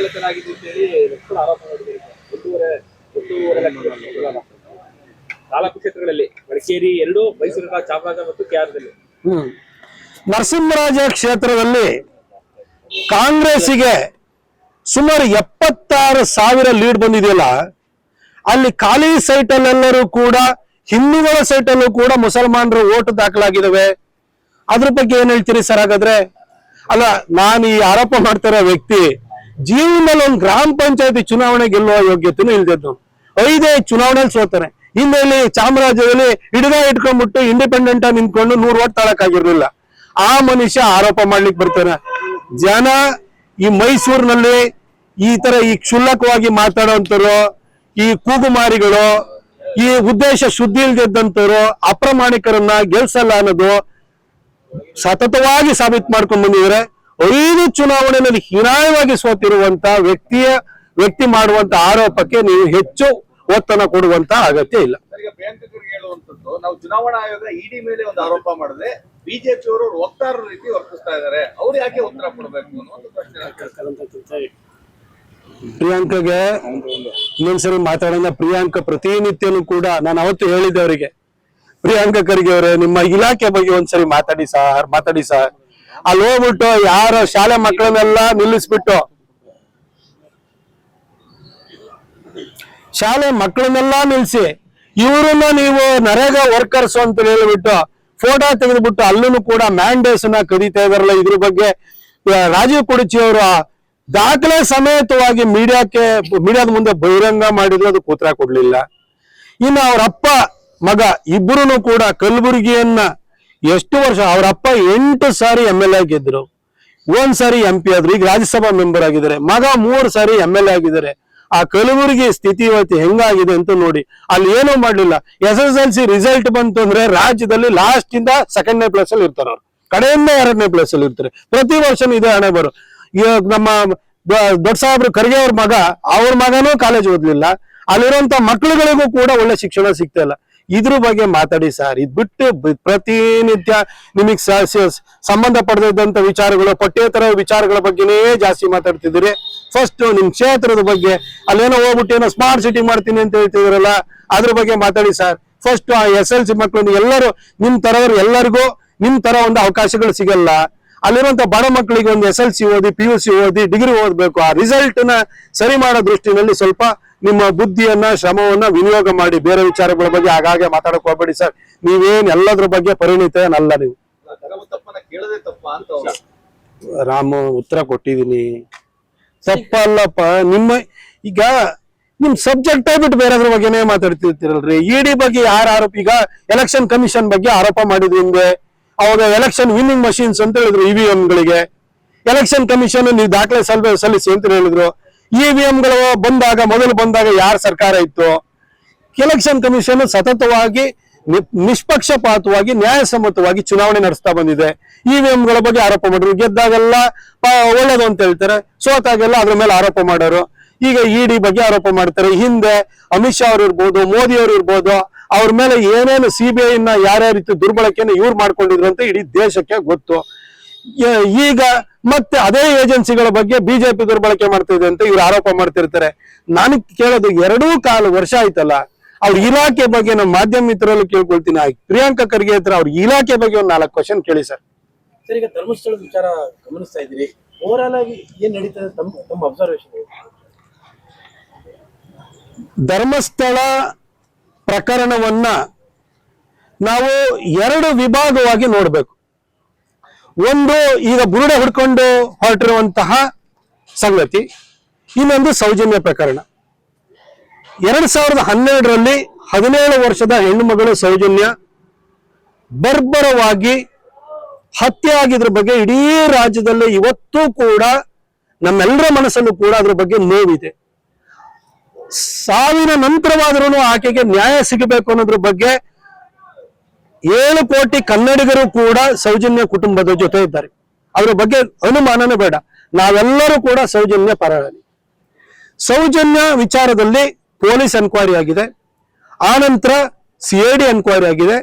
ಆಡಳಿತನಾಗಿದೆ ಅಂತೇಳಿ ಲಕ್ಷ್ಮಣ ಆರೋಪ ಮಾಡಿದ್ದಾರೆ. ಒಂದೂವರೆ ಒಂದೂವರೆ ಲಕ್ಷ. ನಾಲ್ಕು ಕ್ಷೇತ್ರಗಳಲ್ಲಿ ಮಡಿಕೇರಿ ಎರಡು, ಮೈಸೂರಿನ ಚಾಮರಾಜ ಮತ್ತು ಕೆಆರ್ದಲ್ಲಿ ಹ್ಮ್. ನರಸಿಂಹರಾಜ ಕ್ಷೇತ್ರದಲ್ಲಿ ಕಾಂಗ್ರೆಸ್ಸಿಗೆ ಸುಮಾರು ಎಪ್ಪತ್ತಾರು ಸಾವಿರ ಲೀಡ್ ಬಂದಿದೆಯಲ್ಲ, ಅಲ್ಲಿ ಖಾಲಿ ಸೈಟಲ್ಲೆಲ್ಲರೂ ಕೂಡ, ಹಿಂದೂಗಳ ಸೈಟಲ್ಲೂ ಕೂಡ ಮುಸಲ್ಮಾನರು ಓಟ್ ದಾಖಲಾಗಿದ್ದಾವೆ. ಅದ್ರ ಬಗ್ಗೆ ಏನ್ ಹೇಳ್ತೀರಿ ಸರ್ ಹಾಗಾದ್ರೆ? ಅಲ್ಲ, ನಾನು ಈ ಆರೋಪ ಮಾಡ್ತಿರೋ ವ್ಯಕ್ತಿ ಜೀವನದಲ್ಲಿ ಒಂದು ಗ್ರಾಮ ಪಂಚಾಯತಿ ಚುನಾವಣೆ ಗೆಲ್ಲುವ ಯೋಗ್ಯತೆನೂ ಇಲ್ದಿದ್ದು ಐದೇ ಚುನಾವಣೆಯಲ್ಲಿ ಸೋತಾರೆ. ಹಿಂದೆ ಇಲ್ಲಿ ಚಾಮರಾಜ್ಯದಲ್ಲಿ ಹಿಡಿದ ಇಟ್ಕೊಂಡ್ಬಿಟ್ಟು ಇಂಡಿಪೆಂಡೆಂಟ್ ಆಗಿ ನಿಂತ್ಕೊಂಡು ನೂರು ಓಟ್ ತಾಳಕ್ಕಾಗಿರ್ಲಿಲ್ಲ. ಆ ಮನುಷ್ಯ ಆರೋಪ ಮಾಡ್ಲಿಕ್ಕೆ ಬರ್ತಾನೆ. ಜನ ಈ ಮೈಸೂರಿನಲ್ಲಿ ಈ ತರ ಈ ಕ್ಷುಲ್ಲಕವಾಗಿ ಮಾತಾಡೋಂಥವ್ರು, ಈ ಕೂಗುಮಾರಿಗಳು, ಈ ಉದ್ದೇಶ ಶುದ್ಧಿ ಇಲ್ದಿದ್ದಂಥವ್ರು ಅಪ್ರಾಮಾಣಿಕರನ್ನ ಗೆಲ್ಸಲ್ಲ ಅನ್ನೋದು ಸತತವಾಗಿ ಸಾಬೀತು ಮಾಡ್ಕೊಂಡ್ ಬಂದಿದ್ದಾರೆ. ಐದು ಚುನಾವಣೆಯಲ್ಲಿ ಹೀನಾಯವಾಗಿ ಸೋತಿರುವಂತ ವ್ಯಕ್ತಿಯ ವ್ಯಕ್ತಿ ಮಾಡುವಂತ ಆರೋಪಕ್ಕೆ ನೀವು ಹೆಚ್ಚು ಒತ್ತನ್ನು ಕೊಡುವಂತ ಅಗತ್ಯ ಇಲ್ಲ. ಹೇಳುವಂತದ್ದು ನಾವು ಚುನಾವಣಾ ಆಯೋಗ ಇಡಿ ಮೇಲೆ ಒಂದು ಆರೋಪ ಮಾಡಿದ್ರೆ ಬಿಜೆಪಿ ಅವರು ವಕ್ತಾರರ ರೀತಿ ವರ್ತಿಸ್ತಾ ಇದ್ದಾರೆ. ಅವ್ರು ಯಾಕೆ ಉತ್ತರ ಕೊಡಬೇಕು ಅನ್ನೋ ಒಂದು ಪ್ರಶ್ನೆ ಪ್ರಿಯಾಂಕಗೆ ಇನ್ನೊಂದ್ಸರಿ ಮಾತಾಡೋಣ. ಪ್ರಿಯಾಂಕ ಪ್ರತಿನಿತ್ಯನೂ ಕೂಡ ನಾನು ಅವತ್ತು ಹೇಳಿದ್ದೆ ಅವರಿಗೆ ಪ್ರಿಯಾಂಕ ಖರ್ಗೆ ಅವರೇ ನಿಮ್ಮ ಇಲಾಖೆ ಬಗ್ಗೆ ಒಂದ್ಸರಿ ಮಾತಾಡಿ ಸಾರ್ ಮಾತಾಡಿ ಸಾರ್ ಅಲ್ಲಿ ಹೋಗ್ಬಿಟ್ಟು ಯಾರ ಶಾಲೆ ಮಕ್ಕಳನ್ನೆಲ್ಲ ನಿಲ್ಲಿಸ್ಬಿಟ್ಟು ಶಾಲೆ ಮಕ್ಕಳನ್ನೆಲ್ಲ ನಿಲ್ಸಿ ಇವ್ರನ್ನ ನೀವು ನರೇಗಾ ವರ್ಕರ್ಸ್ ಅಂತ ಹೇಳ್ಬಿಟ್ಟು ಫೋಟೋ ತೆಗೆದುಬಿಟ್ಟು ಅಲ್ಲೂ ಕೂಡ ಮ್ಯಾಂಡೇಸ್ನ ಕದೀತಾ ಇದಾರಲ್ಲ ಇದ್ರ ಬಗ್ಗೆ. ರಾಜೀವ್ ಕುಡಚಿ ಅವರು ದಾಖಲೆ ಸಮೇತವಾಗಿ ಮೀಡಿಯಾಕ್ಕೆ, ಮೀಡಿಯಾದ ಮುಂದೆ ಬಹಿರಂಗ ಮಾಡಿದ್ರು, ಅದು ಕೂತ್ರ ಕೊಡ್ಲಿಲ್ಲ. ಇನ್ನು ಅವ್ರ ಅಪ್ಪ, ಮಗ ಇಬ್ಬರು ಕೂಡ ಕಲಬುರಗಿಯನ್ನ ಎಷ್ಟು ವರ್ಷ? ಅವ್ರ ಅಪ್ಪ ಎಂಟು ಸಾರಿ ಎಂ ಎಲ್ ಎ ಆಗಿದ್ರು ಒಂದ್ ಸಾರಿ ಎಂ ಪಿ ಆದ್ರು. ಈಗ ರಾಜ್ಯಸಭಾ ಮೆಂಬರ್ ಆಗಿದ್ದಾರೆ. ಮಗ ಮೂರು ಸಾರಿ ಎಂ ಎಲ್ ಎ ಆಗಿದ್ದಾರೆ. ಆ ಕಲಬುರಗಿ ಸ್ಥಿತಿ ಇವತ್ತು ಹೆಂಗಾಗಿದೆ ಅಂತ ನೋಡಿ. ಅಲ್ಲಿ ಏನೂ ಮಾಡ್ಲಿಲ್ಲ. S S L C result ಬಂತು ಅಂದ್ರೆ ರಾಜ್ಯದಲ್ಲಿ ಲಾಸ್ಟ್ ಇಂದ ಸೆಕೆಂಡ್ನೇ ಪ್ಲೇಸ್ ಅಲ್ಲಿ ಇರ್ತಾರೆ ಅವ್ರು. ಕಡೆಯಿಂದ ಎರಡನೇ ಪ್ಲೇಸ್ ಅಲ್ಲಿ ಇರ್ತಾರೆ. ಪ್ರತಿ ವರ್ಷನೂ ಇದೇ ಹಣೆ ಬರು. ನಮ್ಮ ದೊಡ್ಡ ಸಾಹೇಬ್ರು ಖರ್ಗೆ ಅವ್ರ ಮಗ, ಅವ್ರ ಮಗನೂ ಕಾಲೇಜ್ ಓದ್ಲಿಲ್ಲ. ಅಲ್ಲಿರುವಂತ ಮಕ್ಕಳುಗಳಿಗೂ ಕೂಡ ಒಳ್ಳೆ ಶಿಕ್ಷಣ ಸಿಗ್ತಾ ಇಲ್ಲ. ಇದ್ರ ಬಗ್ಗೆ ಮಾತಾಡಿ ಸರ್. ಇದ್ ಬಿಟ್ಟು ಪ್ರತಿನಿತ್ಯ ನಿಮಗ್ ಸಂಬಂಧ ಪಡೆದಂತ ವಿಚಾರಗಳು, ಪಠ್ಯೇತರ ವಿಚಾರಗಳ ಬಗ್ಗೆನೇ ಜಾಸ್ತಿ ಮಾತಾಡ್ತಿದ್ದೀರಿ. ಫಸ್ಟ್ ನಿಮ್ ಕ್ಷೇತ್ರದ ಬಗ್ಗೆ, ಅಲ್ಲೇನೋ ಹೋಗ್ಬಿಟ್ಟು ಏನೋ ಸ್ಮಾರ್ಟ್ ಸಿಟಿ ಮಾಡ್ತೀನಿ ಅಂತ ಹೇಳ್ತಿದ್ರಲ್ಲ ಅದ್ರ ಬಗ್ಗೆ ಮಾತಾಡಿ ಸರ್. ಫಸ್ಟ್ ಆ ಎಸ್ ಎಲ್ ಸಿ ಮಕ್ಕಳು ಎಲ್ಲರೂ, ನಿಮ್ ತರವರು ಎಲ್ಲರಿಗೂ, ನಿಮ್ ತರ ಒಂದು ಅವಕಾಶಗಳು ಸಿಗಲ್ಲ. ಅಲ್ಲಿರುವಂತ ಬಡ ಮಕ್ಕಳಿಗೆ ಒಂದು ಎಸ್ ಎಲ್ ಸಿ ಓದಿ, ಪಿ ಯು ಸಿ ಓದಿ, ಡಿಗ್ರಿ ಓದ್ಬೇಕು. ಆ ರಿಸಲ್ಟ್ನ ಸರಿ ಮಾಡೋ ದೃಷ್ಟಿನಲ್ಲಿ ಸ್ವಲ್ಪ ನಿಮ್ಮ ಬುದ್ಧಿಯನ್ನ, ಶ್ರಮವನ್ನ ವಿನಿಯೋಗ ಮಾಡಿ ಬೇರೆ ವಿಚಾರಗಳ ಬಗ್ಗೆ ಆಗಾಗ್ಗೆ ಮಾತಾಡಕ್ ಹೋಗ್ಬೇಡಿ ಸರ್. ನೀವೇನ್ ಎಲ್ಲದ್ರ ಬಗ್ಗೆ ಪರಿಣಿತನಲ್ಲ ನೀವು. ರಾಮ, ಉತ್ತರ ಕೊಟ್ಟಿದೀನಿ ತಪ್ಪಲ್ಲಪ್ಪ, ನಿಮ್ಮ, ಈಗ ನಿಮ್ ಸಬ್ಜೆಕ್ಟ್ ಬಿಟ್ಟು ಬೇರೆದ್ರ ಬಗ್ಗೆನೇ ಮಾತಾಡ್ತಿರ್ತೀರಲ್ರಿ. ಇಡಿ ಬಗ್ಗೆ ಯಾರ ಆರೋಪ, ಈಗ ಎಲೆಕ್ಷನ್ ಕಮಿಷನ್ ಬಗ್ಗೆ ಆರೋಪ ಮಾಡಿದ್ರು ಹಿಂದೆ. ಅವಾಗ ಎಲೆಕ್ಷನ್ ವಿನ್ನಿಂಗ್ ಮಷೀನ್ಸ್ ಅಂತ ಹೇಳಿದ್ರು ಇವಿಎಂ ಗಳಿಗೆ. ಎಲೆಕ್ಷನ್ ಕಮಿಷನ್ ನೀವು ದಾಖಲೆ ಸಲ್ ಸಲ್ಲಿಸಿ ಅಂತ ಹೇಳಿದ್ರು. ಇವಿಎಂ ಗಳು ಬಂದಾಗ, ಮೊದಲು ಬಂದಾಗ ಯಾರ ಸರ್ಕಾರ ಇತ್ತು? ಎಲೆಕ್ಷನ್ ಕಮಿಷನ್ ಸತತವಾಗಿ ನಿಷ್ಪಕ್ಷಪಾತವಾಗಿ, ನ್ಯಾಯಸಮ್ಮತವಾಗಿ ಚುನಾವಣೆ ನಡೆಸ್ತಾ ಬಂದಿದೆ. ಇವಿಎಂ ಗಳ ಬಗ್ಗೆ ಆರೋಪ ಮಾಡಿದ್ರು. ಗೆದ್ದಾಗೆಲ್ಲ ಒಳ್ಳೇದು ಅಂತ ಹೇಳ್ತಾರೆ. ಸೋತಾಗೆಲ್ಲ ಅದ್ರ ಮೇಲೆ ಆರೋಪ ಮಾಡೋರು. ಈಗ ಇಡಿ ಬಗ್ಗೆ ಆರೋಪ ಮಾಡ್ತಾರೆ. ಹಿಂದೆ ಅಮಿತ್ ಶಾ ಅವ್ರು ಇರ್ಬೋದು, ಮೋದಿ ಅವರು ಇರ್ಬೋದು, ಅವ್ರ ಮೇಲೆ ಏನೇನು ಸಿಬಿಐನ ಯಾರ್ಯಾವ ರೀತಿ ದುರ್ಬಳಕೆಯನ್ನು ಇವ್ರು ಮಾಡ್ಕೊಂಡಿದ್ರು ಅಂತ ಇಡೀ ದೇಶಕ್ಕೆ ಗೊತ್ತು. ಈಗ ಮತ್ತೆ ಅದೇ ಏಜೆನ್ಸಿಗಳ ಬಗ್ಗೆ ಬಿಜೆಪಿ ದುರ್ಬಳಕೆ ಮಾಡ್ತಾ ಇದೆ ಅಂತ ಇವ್ರು ಆರೋಪ ಮಾಡ್ತಿರ್ತಾರೆ. ನಾನು ಕೇಳೋದು ಎರಡೂ ಕಾಲು ವರ್ಷ ಆಯ್ತಲ್ಲ ಅವ್ರ ಇಲಾಖೆ ಬಗ್ಗೆ ನಮ್ಮ ಮಾಧ್ಯಮ ಮಿತ್ರರಲ್ಲೂ ಕೇಳ್ಕೊಳ್ತೀನಿ. ಪ್ರಿಯಾಂಕ ಖರ್ಗೆ ಹತ್ರ ಅವ್ರ ಇಲಾಖೆ ಬಗ್ಗೆ ಒಂದ್ ನಾಲ್ಕು ಕ್ವಶನ್ ಕೇಳಿ ಸರ್. ಸರ್ ಈಗ ಧರ್ಮಸ್ಥಳದ ವಿಚಾರ ಗಮನಿಸ್ತಾ ಇದ್ದೀರಿ. ಓವರಾಲ್ ಆಗಿ ಏನ್ ನಡೀತದೆ ತಮ್ಮ ತಮ್ಮ ಅಬ್ಸರ್ವೇಷನ್ ಧರ್ಮಸ್ಥಳ ಪ್ರಕರಣವನ್ನ ನಾವು ಎರಡು ವಿಭಾಗವಾಗಿ ನೋಡಬೇಕು. ಒಂದು ಈಗ ಬುರುಡೆ ಹುಡ್ಕೊಂಡು ಹೊರಟಿರುವಂತಹ ಸಂಗತಿ, ಇನ್ನೊಂದು ಸೌಜನ್ಯ ಪ್ರಕರಣ. ಎರಡ್ ಸಾವಿರದ ಹನ್ನೆರಡರಲ್ಲಿ ಹದಿನೇಳು ವರ್ಷದ ಹೆಣ್ಣು ಮಗಳು ಸೌಜನ್ಯ ಬರ್ಬರವಾಗಿ ಹತ್ಯೆ ಆಗಿದ್ರ ಬಗ್ಗೆ ಇಡೀ ರಾಜ್ಯದಲ್ಲಿ ಇವತ್ತೂ ಕೂಡ ನಮ್ಮೆಲ್ಲರ ಮನಸ್ಸನ್ನು ಕೂಡ ಅದ್ರ ಬಗ್ಗೆ ನೋವಿದೆ. ಸಾವಿನ ನಂತರವಾದ್ರೂ ಆಕೆಗೆ ನ್ಯಾಯ ಸಿಗಬೇಕು ಅನ್ನೋದ್ರ ಬಗ್ಗೆ ಏಳು ಕೋಟಿ ಕನ್ನಡಿಗರು ಕೂಡ ಸೌಜನ್ಯ ಕುಟುಂಬದ ಜೊತೆ ಇದ್ದಾರೆ ಅವರ ಬಗ್ಗೆ ಅನುಮಾನನೇ ಬೇಡ. ನಾವೆಲ್ಲರೂ ಕೂಡ ಸೌಜನ್ಯ ಪರವಾಗಿ ಸೌಜನ್ಯ ವಿಚಾರದಲ್ಲಿ ಪೊಲೀಸ್ ಎನ್ಕ್ವೈರಿ ಆಗಿದೆ. ಆನಂತರ ಸಿ ಐ ಡಿ ಎನ್ಕ್ವೈರಿ ಆಗಿದೆ.